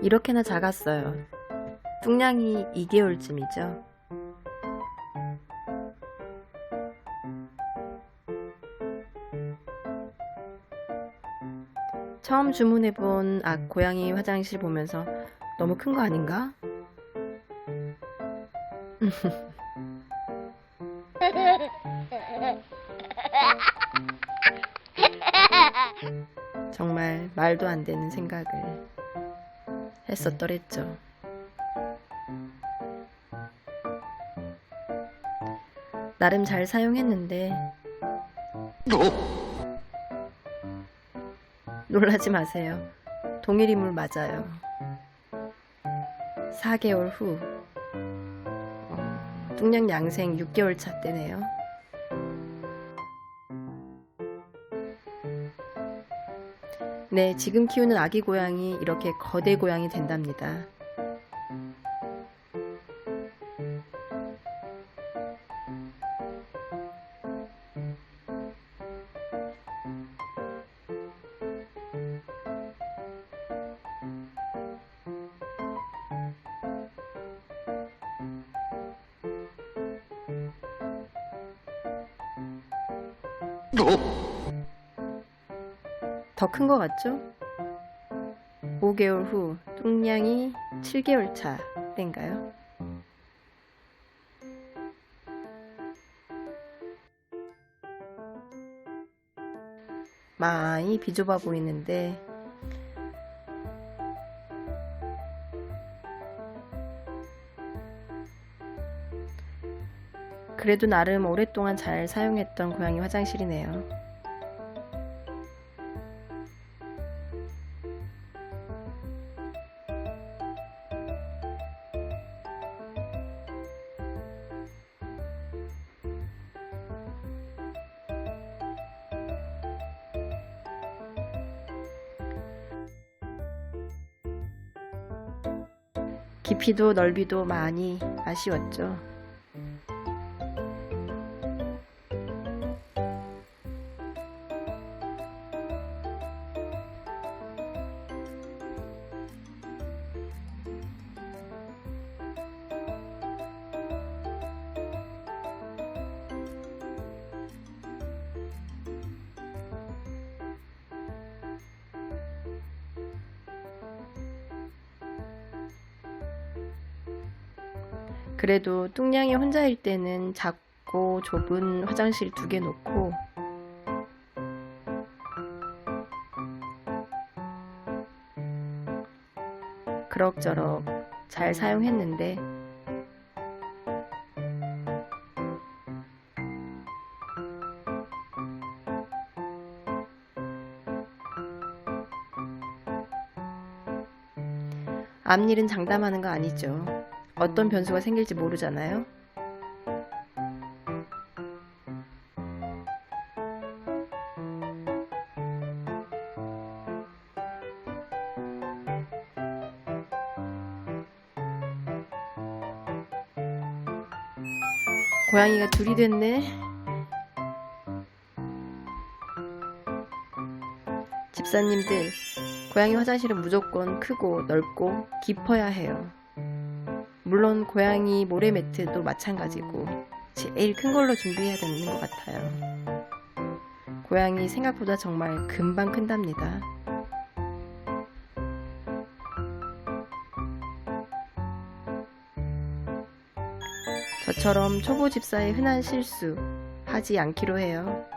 이렇게나 작았어요. 뚱냥이 2개월쯤이죠. 처음 주문해본 아, 고양이 화장실 보면서 너무 큰 거 아닌가? 정말 말도 안 되는 생각을 했었더랬죠. 나름 잘 사용했는데 놀라지 마세요. 동일 인물 맞아요. 4개월 후 어, 뚱냥 양생 6개월 차 때네요. 네, 지금 키우는 아기 고양이 이렇게 거대 고양이 된답니다. 더큰거 같죠? 5개월 후 뚱냥이 7개월 차 때인가요? 많이 비좁아 보이는데 그래도 나름 오랫동안 잘 사용했던 고양이 화장실이네요. 깊이도 넓이도 많이 아쉬웠죠. 그래도 뚱냥이 혼자일 때는 작고 좁은 화장실 두 개 놓고 그럭저럭 잘 사용했는데 앞일은 장담하는 거 아니죠. 어떤 변수가 생길지 모르잖아요. 고양이가 둘이 됐네. 집사님들, 고양이 화장실은 무조건 크고 넓고 깊어야 해요. 물론 고양이 모래 매트도 마찬가지고 제일 큰 걸로 준비해야 되는 것 같아요. 고양이 생각보다 정말 금방 큰답니다. 저처럼 초보 집사의 흔한 실수 하지 않기로 해요.